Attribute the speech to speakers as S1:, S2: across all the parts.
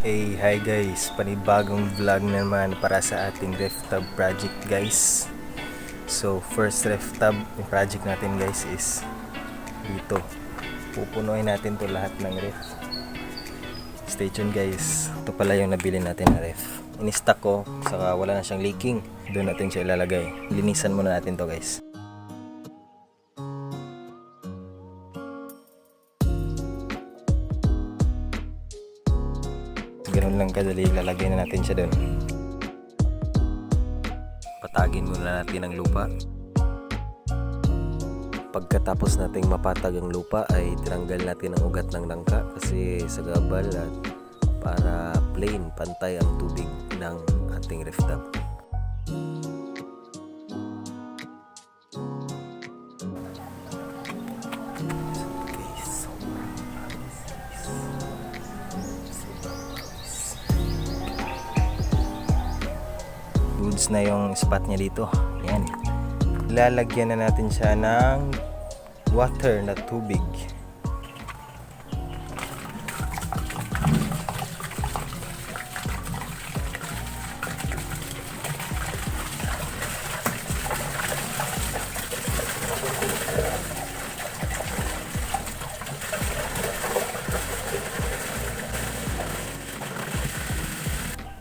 S1: Hey, hi guys! Panibagong vlog naman para sa ating ref tub project guys. So, first ref tub yung project natin guys is dito. Pupunuin natin to lahat ng ref. Stay tuned guys. Ito pala yung nabili natin na ref. In-stock ko, saka wala na siyang leaking. Doon natin siya ilalagay. Linisan muna natin to guys. Ganun lang kadali, lalagay na natin siya doon. Patagin muna natin ang lupa. Pagkatapos nating mapatag ang lupa ay tinanggal natin ang ugat ng langka kasi sa gabal at para plain, pantay ang tubig ng ating ref tub. Goods na yung spot niya dito. Yan. Lalagyan na natin siya ng water na tubig.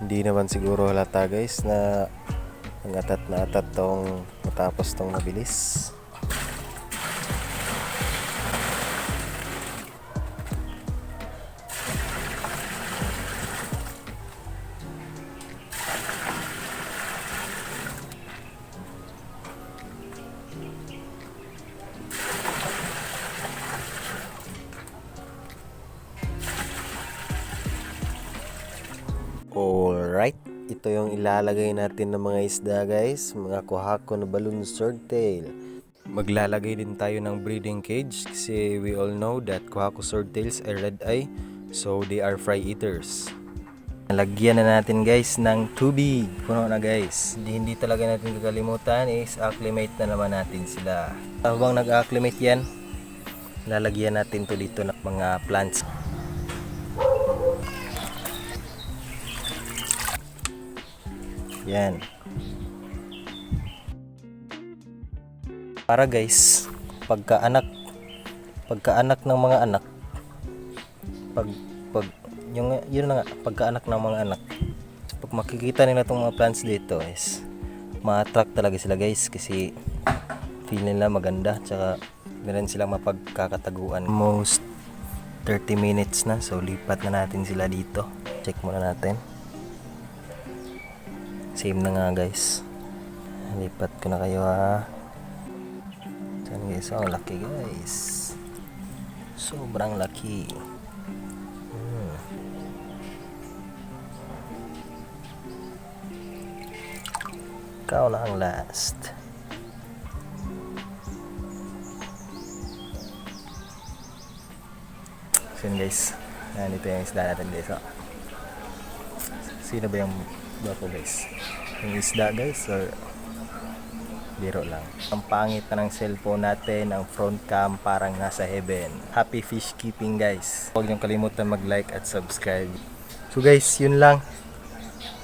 S1: Hindi naman siguro halata guys na ang atat na atat tong matapos tong mabilis. Ito yung ilalagay natin ng mga isda guys, mga kuhako na balloon swordtail. Maglalagay din tayo ng breeding cage kasi we all know that kuhako swordtails ay red eye, so they are fry eaters. Lagyan na natin guys ng tubig. Puno na guys. Hindi, hindi talaga natin kakalimutan is acclimate na naman natin sila. Habang nag-acclimate yan, lalagyan natin to dito ng mga plants. Yan. Para guys, pagka-anak pagka-anak ng mga anak pag pag yung yun na nga pagka-anak ng mga anak pag makikita nila tong mga plants dito is ma-attract talaga sila guys kasi feel nila maganda tsaka meron silang mapagkakataguan. Most 30 minutes na so lipat na natin sila dito. Check muna natin Same na nga guys. Lipat ko na kayo ha. Yan guys, oh, ang laki guys. Sobrang laki. Hmm. Ikaw na ang last. So yun guys, yan ito yung isda natin guys. Oh. Sino ba yung Bapo guys. Yung isda guys or biro lang. Ang pangit na ng cellphone natin, ang front cam parang nasa heaven. Happy fish keeping guys. Huwag niyong kalimutan mag-like at subscribe. So guys, yun lang.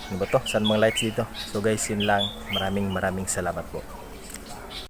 S1: Ano ba to? Saan mga lights dito? So guys, yun lang. Maraming maraming salamat po.